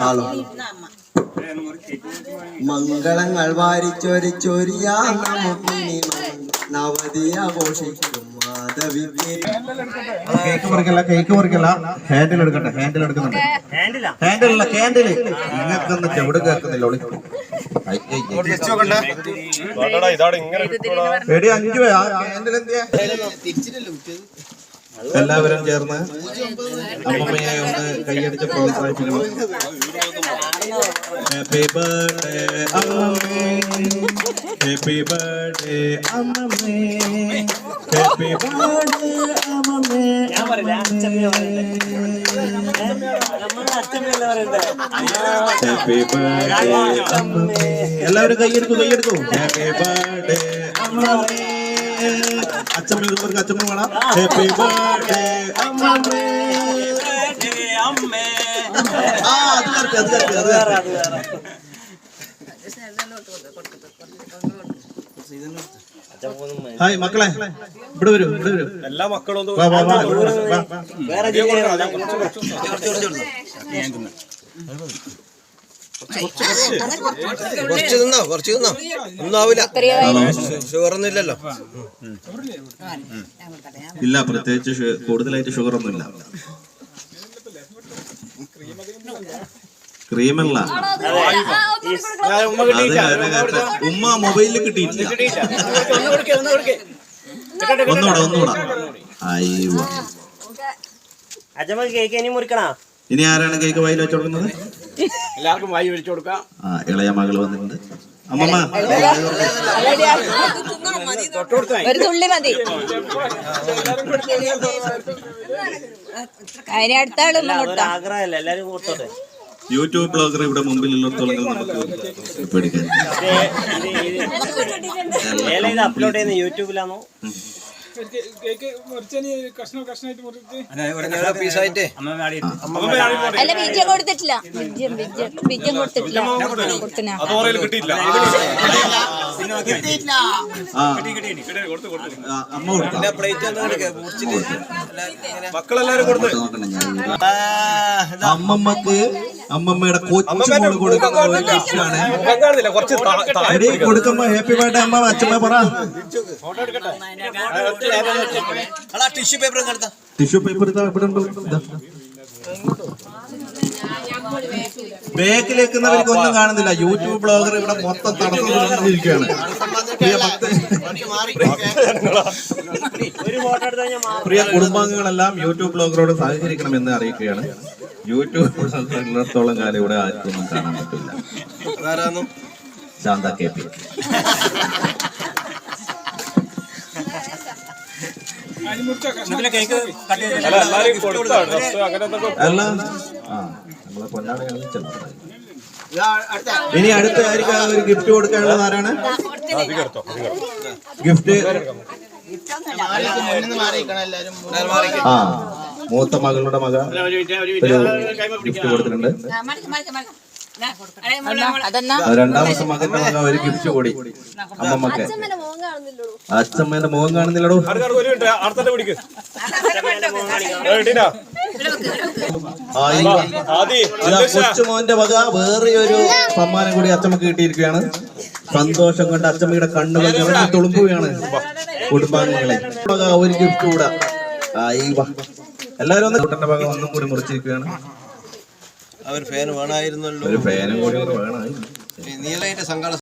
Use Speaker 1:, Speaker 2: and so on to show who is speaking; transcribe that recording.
Speaker 1: Hello മംഗളങ്ങൾ വാരിച്ചൊരിച്ചൊരിയാ നമുക്ക് നവതി ആഘോഷിക്കും
Speaker 2: കേക്ക് മുറിക്കല്ല കേക്ക് മുറിക്കല്ല. ഹാൻഡിൽ എടുക്കട്ടെ ഹാൻഡിൽ എടുക്കുന്നുണ്ട്. ഹാൻഡിൽ അല്ല ക്യാൻഡിൽ നിങ്ങൾക്കൊന്നും ചെവിട് കേൾക്കുന്നില്ല ഒളി. എടി അഞ്ചു ആ ക്യാൻഡിൽ എന്തിയാ? എല്ലാവരും ചേർന്ന് അമ്മമ്മയെ ഒന്ന് കൈയടിച്ച് പ്രോത്സാഹിപ്പിക്കണം. ഹാപ്പി ബർത്ത്ഡേ അമ്മമ്മേ. ഹാപ്പി ബർത്ത്ഡേ അമ്മമ്മേ. ഹാപ്പി ബർത്ത്ഡേ അമ്മമ്മേ. ഹാപ്പി ബർത്ത്ഡേ അമ്മമ്മേ. എല്ലാവരും കൈയെടുക്കും കൈയെടുക്കും ഹാപ്പി ബർത്ത്ഡേ അമ്മമ്മേ. അച്ഛമ്മ പറഞ്ഞ അച്ഛമ്മ വേണം ഹാപ്പി ബർത്ത്ഡേ അമ്മമ്മേ ആ അത് കറക്റ്റ് അത് കറക്റ്റ് അത് കറക്റ്റ് ഹായ് മക്കളെ ഇവിടെ വരൂ ഇവിടെ വരൂ
Speaker 3: എല്ലാ മക്കളും ഒന്ന്
Speaker 2: വാ വാ വാ വാ, വാ
Speaker 1: കുറച്ച് തിന്നോ കുറച്ച് തിന്നോ. ഒന്നും ആവില്ല. ഷുഗർ ഒന്നും
Speaker 2: ഇല്ല പ്രത്യേകിച്ച് കൂടുതലായിട്ട് ഷുഗർ ഒന്നും ഇല്ല ക്രീമല്ല. ഉമ്മ മൊബൈലിൽ കിട്ടിയിട്ടില്ല. ഒന്നുകൂടെ ഒന്നുകൂടെ അയ്യോ.
Speaker 4: അജമ കേക്ക് ഇനി മുറിക്കണോ?
Speaker 2: ഇനി ആരാണ് കേക്ക് വായിൽ വെച്ചു കൊടുക്കുന്നത്
Speaker 3: എല്ലാവർക്കും വായി വലിച്ചു കൊടുക്കാം
Speaker 2: ആ ഇളയ മകൾ വന്നിട്ടുണ്ട് അമ്മമ്മ
Speaker 5: ഒരു തുള്ളി മതി അതിന് അടുത്ത ആളും
Speaker 4: അതൊരു ആഗ്രഹമല്ല എല്ലാരും കൊടുത്തോട്ടെ
Speaker 2: യൂട്യൂബ് ബ്ലോഗർ ഇവിടെ മുമ്പിൽ ഉള്ളിടത്തോളം നമുക്ക് പേടിക്കാൻ
Speaker 4: അപ്ലോഡ് ചെയ്യുന്ന യൂട്യൂബിലാണോ
Speaker 5: അല്ല ബീജം കൊടുത്തിട്ടില്ല. ബീജം ബീജം ബീജം കൊടുത്തിട്ടില്ല. കൊടുത്തിനാ.
Speaker 3: മക്കളെല്ലാരും കൊടുത്തു.
Speaker 2: അമ്മമ്മക്ക് അമ്മമ്മയുടെ കൊച്ചുമോൾ കൊടുക്കുന്ന ഗിഫ്റ്റാണ് എടി കൊടുക്കുമ്പോ ഹാപ്പി ബർത്ത്ഡേ അമ്മ അച്ഛമ്മ പറ.
Speaker 1: അടാ ടിഷ്യൂ പേപ്പർ
Speaker 2: ടിഷ്യൂ പേപ്പർ ഇതാ ഇവിടെ ഉണ്ട്. ബേക്കിലേക്കുന്നവർക്ക് ഒന്നും കാണുന്നില്ല. യൂട്യൂബ് ബ്ലോഗർ ഇവിടെ മൊത്തം തടസ്സം പ്രിയ ഭക്ത
Speaker 4: ഒരു ഫോട്ടോ എടുത്ത്
Speaker 2: പ്രിയ കുടുംബാംഗങ്ങളെല്ലാം യൂട്യൂബ് ബ്ലോഗറോട് സഹകരിക്കണമെന്ന് അറിയിക്കുകയാണ്. യൂട്യൂബ് കാലം ഇവിടെ ആർക്കൊന്നും കാണാൻ പറ്റില്ല. Shanta K P.
Speaker 3: അല്ല
Speaker 2: ആ നമ്മളെ ഇനി അടുത്ത ആയിരിക്കും ഒരു ഗിഫ്റ്റ് കൊടുക്കാനുള്ളത് ആരാണ്? ഗിഫ്റ്റ് ആ. മൂത്ത മകളുടെ മക ഒരു ഗിഫ്റ്റ് കൊടുത്തിട്ടുണ്ട്. രണ്ടാമത്തെ മകന്റെ മക ഒരു ഗിഫ്റ്റ് കൂടി. അമ്മമ്മക്ക്. അച്ഛമ്മേന്റെ മുഖം കാണുന്നില്ലടോ. കൊച്ചുമോന്റെ വക വേറെ ഒരു സമ്മാനം കൂടി അച്ഛമ്മക്ക് കിട്ടിയിരിക്കുകയാണ്. സന്തോഷം കൊണ്ട് അച്ഛമ്മയുടെ കണ്ണുകൾ തുളുമ്പുകയാണ്. കുടുംബാംഗങ്ങളെ. ഒരു ഗിഫ്റ്റ് കൂടെ. ആയി വാ. എല്ലാവരും ഒന്ന് ഭാഗം ഒന്നും കൂടി മുറിച്ചിരിക്കുകയാണ്
Speaker 1: അവർ ഫാൻ വേണമായിരുന്നല്ലോ
Speaker 2: ഒരു ഫാനും കൂടി വേണമായിരുന്നു വേണം
Speaker 1: നീലയുടെ സങ്കട